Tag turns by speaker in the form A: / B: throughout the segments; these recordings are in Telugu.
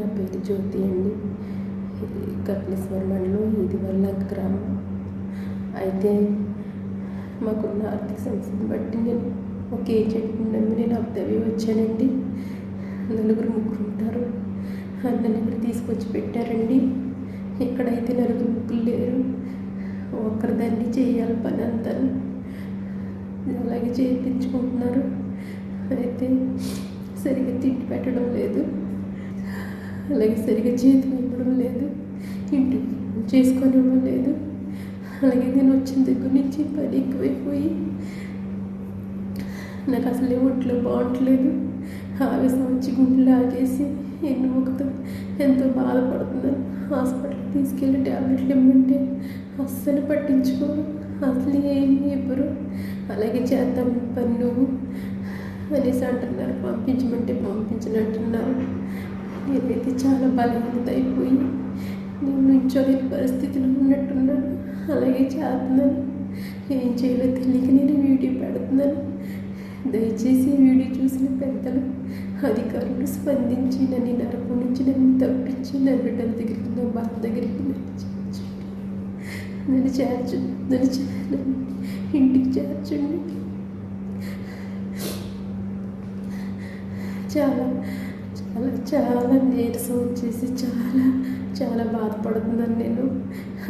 A: నా పేరు జ్యోతి అండి. కపిలేశ్వర మండలం ఇది వల్ల గ్రామం. అయితే మాకున్న ఆర్థిక సమస్యను బట్టి నేను ఒక ఏజెంట్ని నమ్మి నేను అబ్దవి వచ్చానండి. నలుగురు ముగ్గురు ఉంటారు. నన్ను ఇక్కడ తీసుకొచ్చి పెట్టారండి. ఇక్కడైతే నలుగురు ముగ్గురు లేరు ఒక్కరి దాన్ని చేయాలి పని అంతా అలాగే చేయించుకుంటున్నారు. అయితే సరిగ్గా తిండి పెట్టడం లేదు. అలాగే సరిగ్గా జీతం ఇవ్వడం లేదు ఇంటి చేసుకొని ఇవ్వడం లేదు. అలాగే నేను వచ్చిన దగ్గర నుంచి పని ఎక్కువైపోయి నాకు అసలే ఒంట్లో బాగుంటలేదు. ఆవేశం వచ్చి గుండెలు ఆగేసి ఎన్నుముకతో ఎంతో బాధపడుతున్నాను. హాస్పిటల్కి తీసుకెళ్ళి ట్యాబ్లెట్లు ఇవ్వమంటే అస్సలు పట్టించుకోరు అసలు ఏమి ఇవ్వరు. అలాగే చేద్దాం పని నువ్వు అనేసి అంటున్నారు. పంపించమంటే పంపించనంటున్నారు నేనైతే చాలా బలహీనత అయిపోయి నేను నుంచోలేని పరిస్థితిలో ఉన్నట్టున్నాను. అలాగే చేస్తున్నాను. ఏం చేయాలో తెలియక నేను వీడియో పెడుతున్నాను. దయచేసి వీడియో చూసిన పెద్దలు అధికారులు స్పందించి నన్ను నరకం నుంచి నన్ను తప్పించి నా బిడ్డల దగ్గరికి నా భర్త దగ్గరికి నన్ను చేర్చండి. నన్ను చేర్చండి. నన్ను చే- ఇంటికి చేర్చండి. చాలా చాలా చాలా నీరసం వచ్చేసి చాలా చాలా బాధపడుతున్నాను నేను.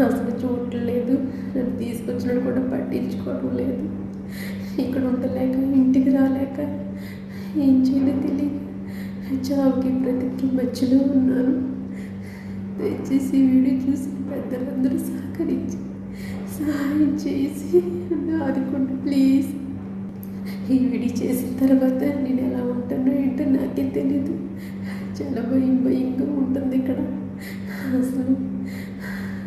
A: అసలు చూడలేదు నన్ను తీసుకొచ్చినట్టు కూడా పట్టించుకోవడం లేదు. ఇక్కడ ఉండలేక ఇంటికి రాలేక ఏం చేయాలో తెలియక చావుకి బ్రతికి మధ్యలో ఉన్నాను. దయచేసి వీడియో చూసి పెద్దలందరూ సహకరించి సహాయం చేసి ఆదుకోండి ప్లీజ్. ఈ వీడియో చేసిన తర్వాత నేను ఎలా ఉంటానో ఏంటో నాకే తెలియదు చాలా భయం భయంగా ఉంటుంది ఇక్కడ. అసలు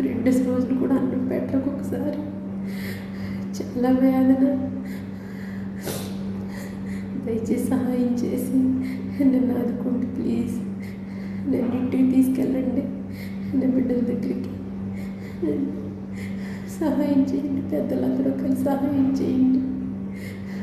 A: రెండు రోజులు కూడా అన్నం పెట్టకు ఒకసారి. చాలా వేదన. దయచేసి సహాయం చేసి నన్ను ఆదుకోండి ప్లీజ్. నన్ను ఇంటికి తీసుకెళ్ళండి. నా బిడ్డల దగ్గరికి. సహాయం చేయండి పెద్దలందరూ కలిసి సహాయం చేయండి.